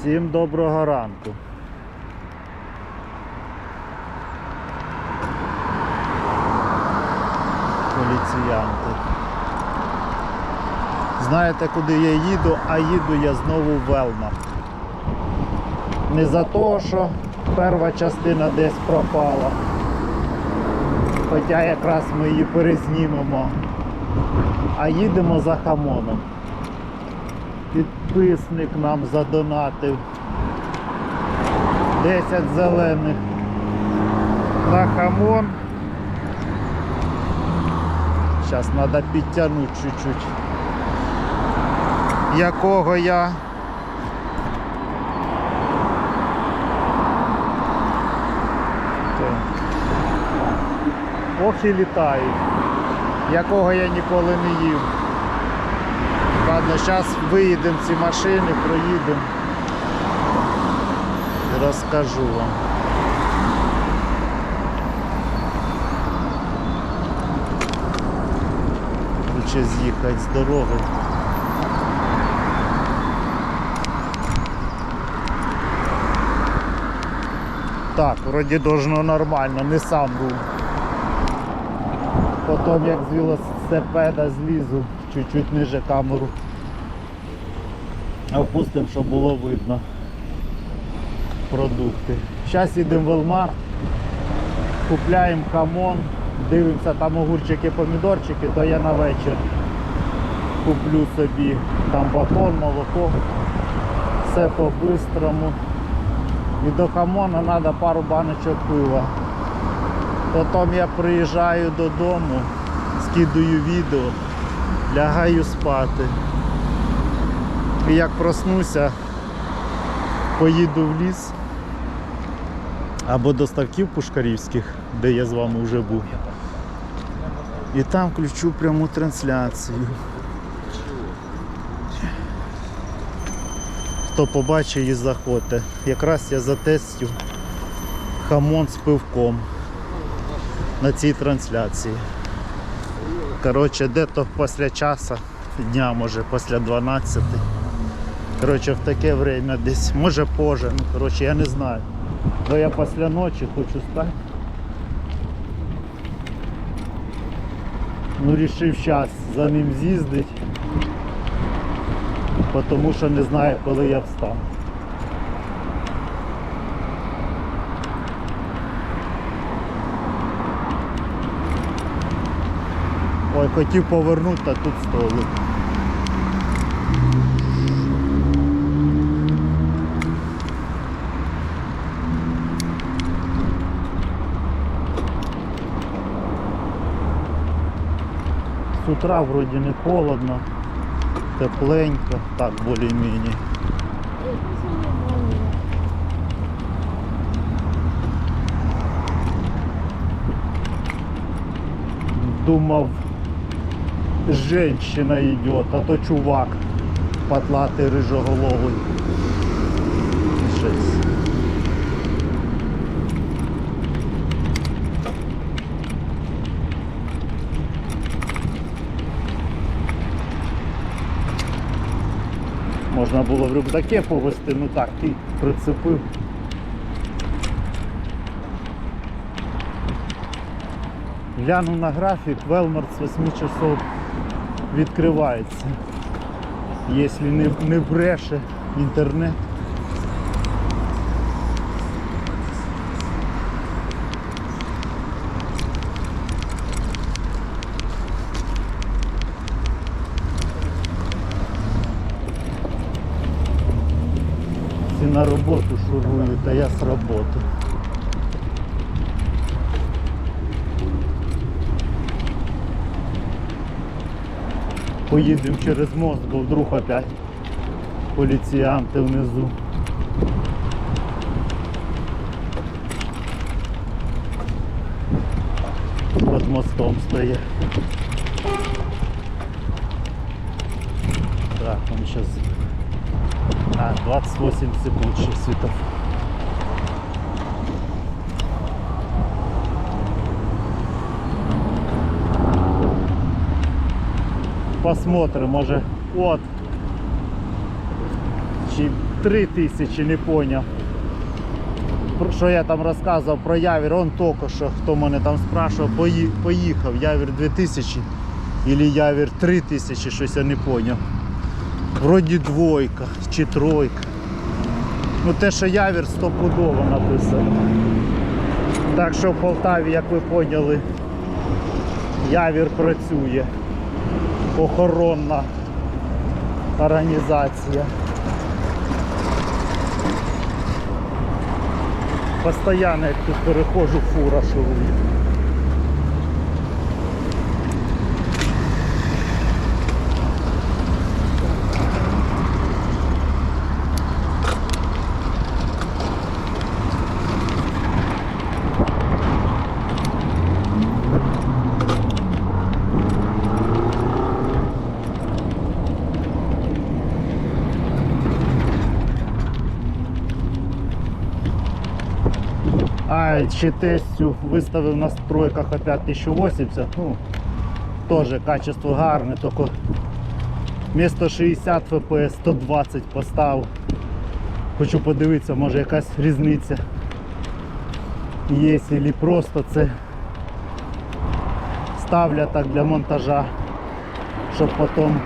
Всім доброго ранку. Поліціянти. Знаєте, куди я їду, а їду я знову в Велмар. Не за того, що перша частина десь пропала. Хоча якраз ми її перезнімемо. А їдемо за хамоном. Підписник нам задонатив 10 зелених на хамон. Зараз треба підтягнути чуть-чуть. Якого я Так. Ох і літають, якого я ніколи не їв. Ладно, зараз виїдемо ці машини, проїдемо і розкажу вам. Лучше з'їхати з дороги. Так, вроді должно нормально, не сам був. Потім як з велосипеда злізу, чуть-чуть ниже камеру. Опустимо, щоб було видно продукти. Зараз їдемо в Велмар, купляємо хамон, дивимося там огурчики, помідорчики, то я на вечір куплю собі там батон, молоко, все по-бистрому. І до хамона треба пару баночок пива. Потім я приїжджаю додому, скидаю відео, лягаю спати. І як проснуся, поїду в ліс або до ставків пушкарівських, де я з вами вже був. І там включу пряму трансляцію. Хто побачить і заходьте. Якраз я затестю хамон з пивком на цій трансляції. Коротше, де-то після часу дня, може після 12. Коротше, в таке время десь, може позже, ну коротше, я не знаю. Бо я після ночі хочу спати. Ну, рішив час за ним з'їздити, тому що не знаю, коли я встану. Хотів повернути, а тут столик. С утра вроде не холодно, тепленько, так более-менее. Думав, женщина идет, а то чувак потлатый рыжоголовый. Жесть. Можна було в рюкзаке повезти, ну так, ти прицепив. Гляну на графік, Велмар з 8 часов відкривається. Якщо не, не бреше інтернет. Всі на роботу шурують, а я з роботи. Поїдемо через мост, бо вдруг опять поліціянти внизу. Под мостом стоять. Так, он сейчас а, 28 секунд ще світов. Посмотрим, може от. Чи 3 тисячі, не поняв. Про я там розказував про Явір, он тільки що, хто мене там спрашував, пої- поїхав. Явір 2000 або Явір 3000, щось я не поняв. Вроді двойка чи тройка. Ну те, що Явір стопудово написано. Так що в Полтаві, як ви поняли, Явір працює. Охоронна організація. Постоянно як тут перехожу, фура шурує. Ще тестю виставив на стройках опять 1080. Ну, теж качество гарне, тільки вмісто 60 FPS 120 поставив. Хочу подивитися, може якась різниця є, або просто це ставлять так для монтажа, щоб потім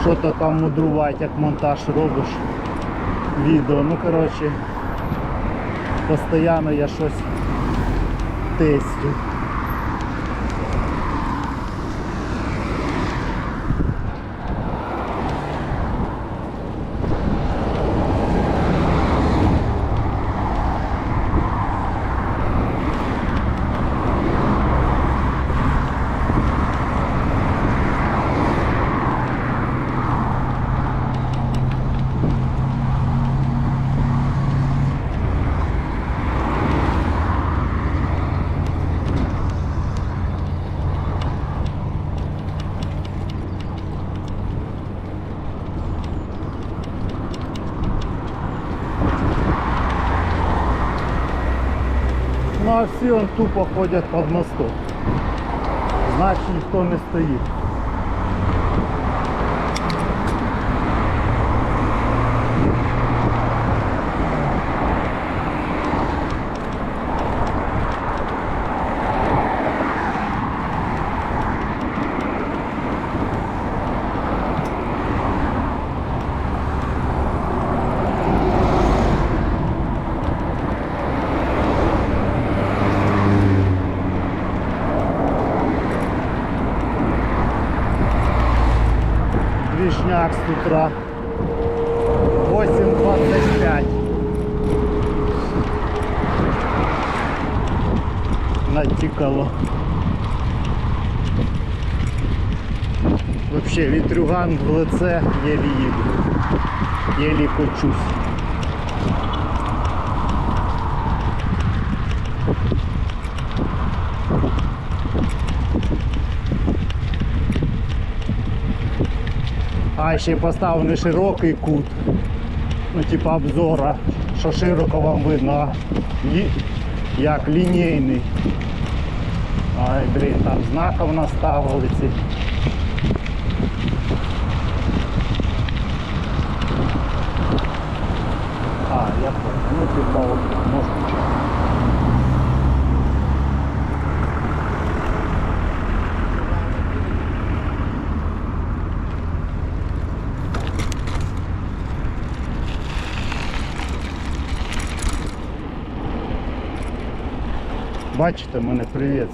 що-то там мудрувати, як монтаж робиш відео. Ну коротше, постійно я щось тестю. Всі он тупо ходять під мостом. Значить ніхто не стоїть. Вишняк с утра. 8.25. Натікало. Вообще вітрюган в лице єлі їду. Єлі кочусь. А ще поставив не широкий кут, ну типа обзора, що широко вам видно, а як лінійний. Ай, блін, там знаком наставили ці. А, я понял, ну типа от, може. Бачите, мене привіт.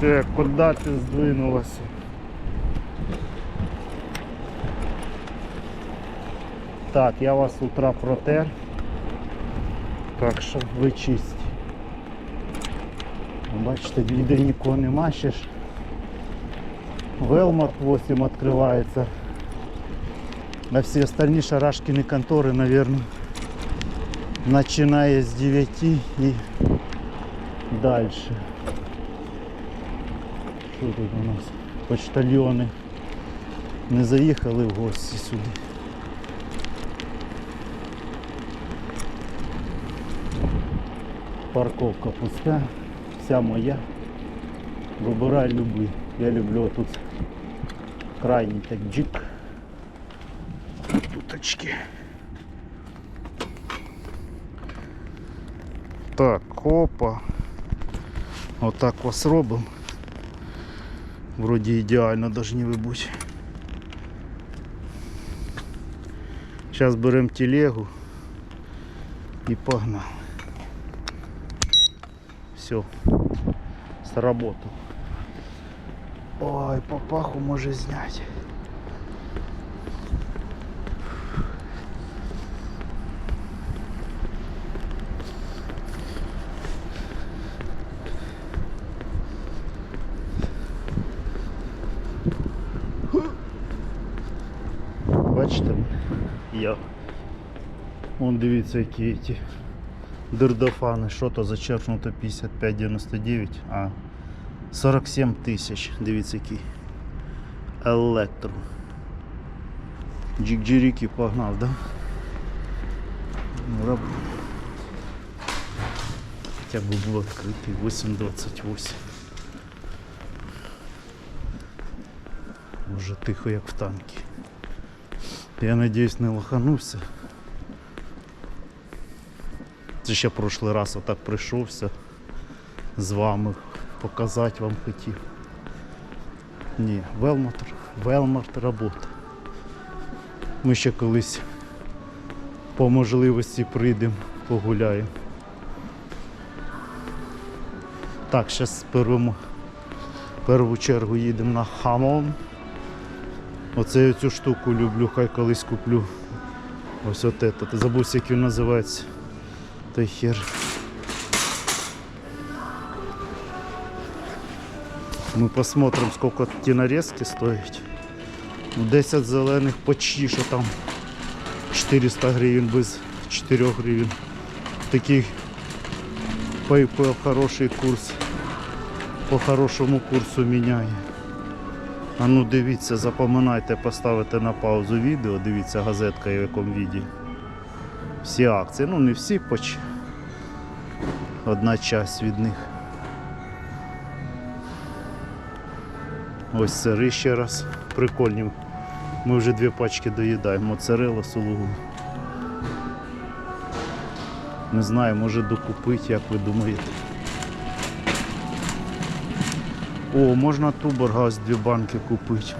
Так, куда ты сдвинулась? Так, я вас утра протер. Так що ви чисті. Бачите, ніде нікого нема ще ж. Велмарт 8 відкривається. На всі остальні шарашкіні контори, наверное, Начиная з 9 і далі. Тут у нас? Почтальйони не заїхали в гості сюди. Парковка пуста, вся моя. Вибирай люби. Я люблю тут крайній так джик. Туточки. Так, опа. Отак вас робимо. Вроді ідеально должны ви бути. Зараз беремо телегу і погнали. Все. Сработал. Ой, папаху може зняти. Я. Вон дивіться, які ті дирдофани. Що то зачеркнуто 55,99, а 47 тисяч. Дивіться який. Електро. Джик-джиріки погнав, да? Ну, раб... Хоча б був відкритий 8.28. Може тихо як в танкі. Я надіюсь не лоханувся. Це ще прошлий раз отак прийшовся з вами показати вам хотів. Ні, Велмарт, Велмарт робота. Ми ще колись по можливості прийдемо, погуляємо. Так, зараз первому, перву чергу їдемо на хамон. Оце цю штуку люблю, хай колись куплю. Ось от. Ти забувся, як він називається. Той хер. Мы посмотрим, сколько ті нарезки стоять. Ну, 10 зелених почти, що там 400 гривень без 4 гривень. Такий по хороший курс. По хорошому курсу міняє. А ну дивіться, запоминайте, поставите на паузу відео, дивіться газетка в якому віді. Всі акції, ну не всі, поч. Одна часть від них. Ось сири ще раз. Прикольні. Ми вже дві пачки доїдаємо. Моцарелла, сулугу. Не знаю, може докупити, як ви думаєте. О, можна туборгаз дві банки купити.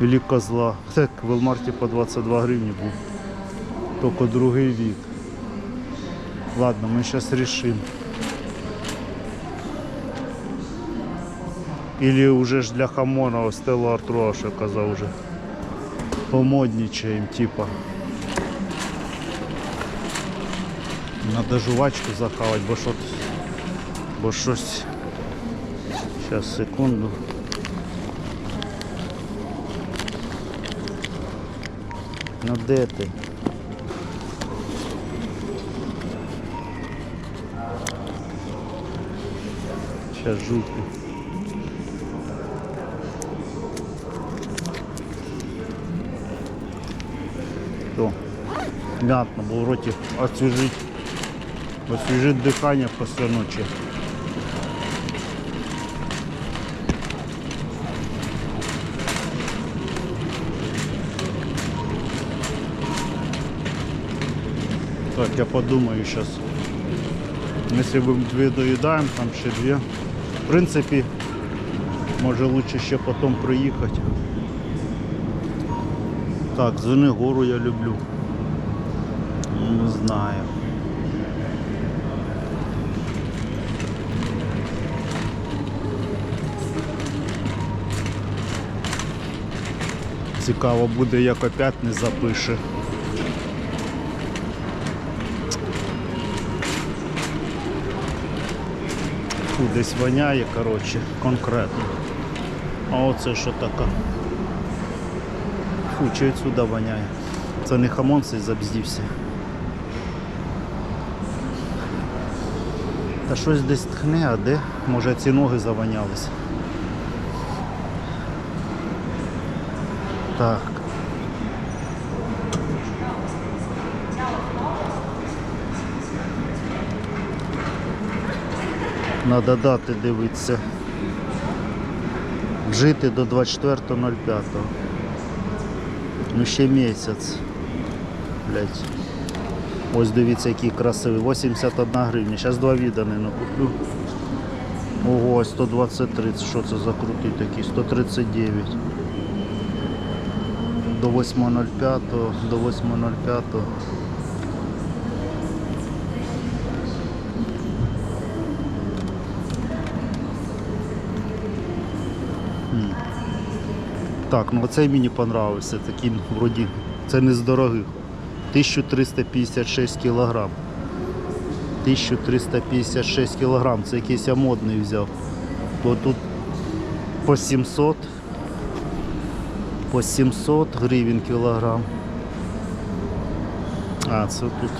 Или козла. Так, в Велмарті по 22 гривні був. Тільки другий вид. Ладно, ми зараз рішимо. Или уже ж для хамона Стелла Артруа, що казав уже. Помоднічаємо, типа. Надо жувачку захавати, бо що бо щось. Сейчас, секунду. Ну де ти? Сейчас жуйку. То. Мятно, бо в роті освіжить, дихання після ночі. Так, я подумаю сейчас. Если мы две доедаем, там ще две. В принципе, може лучше ще потом приїхати. Так, Звенигору я люблю. Не знаю. Цікаво буде, як опять не запише. піску десь воняє, коротше, конкретно. А оце що таке? Фу, чи відсюди воняє. Це не хамон, це забздівся. Та щось десь тхне, а де? Може ці ноги завонялись. Так. Надо дати дивитися. Жити до 24.05. Ну ще місяць. Блять. Ось дивіться, який красивий. 81 гривня. Зараз два віддани накуплю. Ого, 123. Це Що це за крутий такий? 139. До 8.05, до 8.05. Так, ну оцей мені понравився. Такий вроді. Це не з дорогих. 1356 кілограм. 1356 кілограм. Це якийсь я модний взяв. То тут по 700. По 700 гривень кілограм. А, це тут.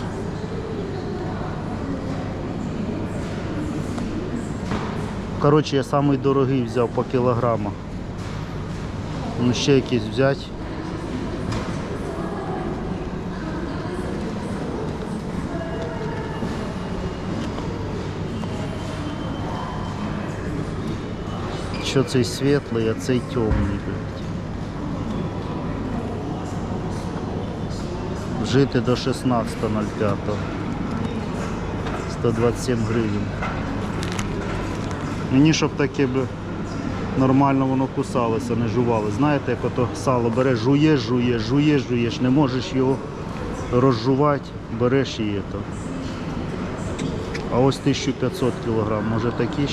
Коротше, я самий дорогий взяв по кілограмах. Ну ще якийсь взяти. Що цей світлий, а цей темний, блядь. Жити до 16.05. 127 гривень. Мені щоб таке би нормально воно кусалося, не жувало. Знаєте, як ото сало береш, жуєш, жуєш, жуєш, жуєш, не можеш його розжувати, береш і то. А ось 1500 кг, може такі